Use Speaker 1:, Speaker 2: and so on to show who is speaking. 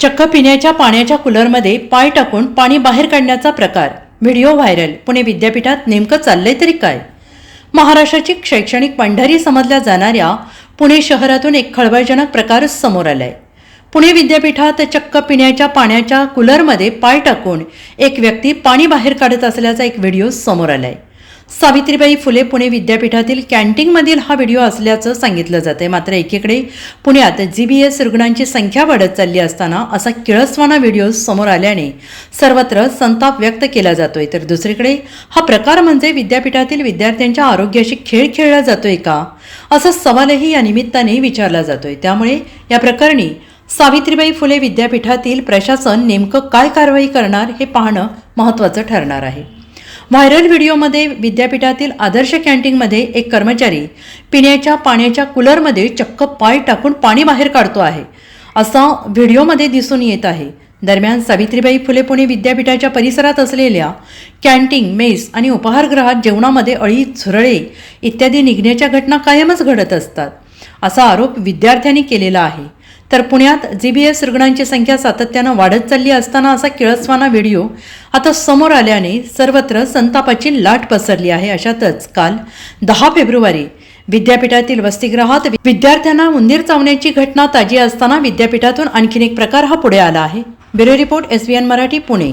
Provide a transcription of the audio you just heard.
Speaker 1: चक्क पिण्याच्या पाण्याच्या कूलरमध्ये पाय टाकून पाणी बाहेर काढण्याचा प्रकार. Video viral. पुणे विद्यापीठात नेमकं चाललंय तरी काय? महाराष्ट्राची शैक्षणिक पंढरी समजल्या जाणाऱ्या पुणे शहरातून एक खळबळजनक प्रकारच समोर आलाय. पुणे विद्यापीठात चक्क पिण्याच्या पाण्याच्या कूलरमध्ये पाय टाकून एक व्यक्ती पाणी बाहेर काढत असल्याचा एक व्हिडिओ समोर आलाय. सावित्रीबाई फुले पुणे विद्यापीठातील कॅन्टीनमधील हा व्हिडिओ असल्याचं सांगितलं जाते मात्र एकीकडे पुण्यात जी बी एस रुग्णांची संख्या वाढत चालली असताना असा किळसवाना व्हिडिओ समोर आल्याने सर्वत्र संताप व्यक्त केला जातोय. तर दुसरीकडे हा प्रकार म्हणजे विद्यापीठातील विद्यार्थ्यांच्या आरोग्याशी खेळ खेळला जातोय का? असा सवालही या निमित्ताने विचारला जातोय. त्यामुळे या प्रकरणी सावित्रीबाई फुले विद्यापीठातील प्रशासन नेमकं काय कारवाई करणार हे पाहणं महत्त्वाचं ठरणार आहे. व्हायरल व्हिडिओमध्ये विद्यापीठातील आदर्श कॅन्टीनमध्ये एक कर्मचारी पिण्याच्या पाण्याच्या कूलरमध्ये चक्क पाय टाकून पाणी बाहेर काढतो आहे. असा व्हिडिओमध्ये दिसून येत आहे. दरम्यान सावित्रीबाई फुले पुणे विद्यापीठाच्या परिसरात असलेल्या कॅन्टीन मेस आणि उपाहारगृहात जेवणामध्ये अळी झुरळे इत्यादी निघण्याच्या घटना कायमच घडत असतात असा आरोप विद्यार्थ्यांनी केलेला आहे. तर पुण्यात जी बी एस रुग्णांची संख्या सातत्यानं वाढत चालली असताना असा किळसवाना व्हिडिओ आता समोर आल्याने सर्वत्र संतापाची लाट पसरली आहे. अशातच काल दहा फेब्रुवारी विद्यापीठातील वसतिगृहात विद्यार्थ्यांना उंदीर चावण्याची घटना ताजी असताना विद्यापीठातून आणखीन एक प्रकार हा पुढे आला आहे. Bureau report S Marathi Pune.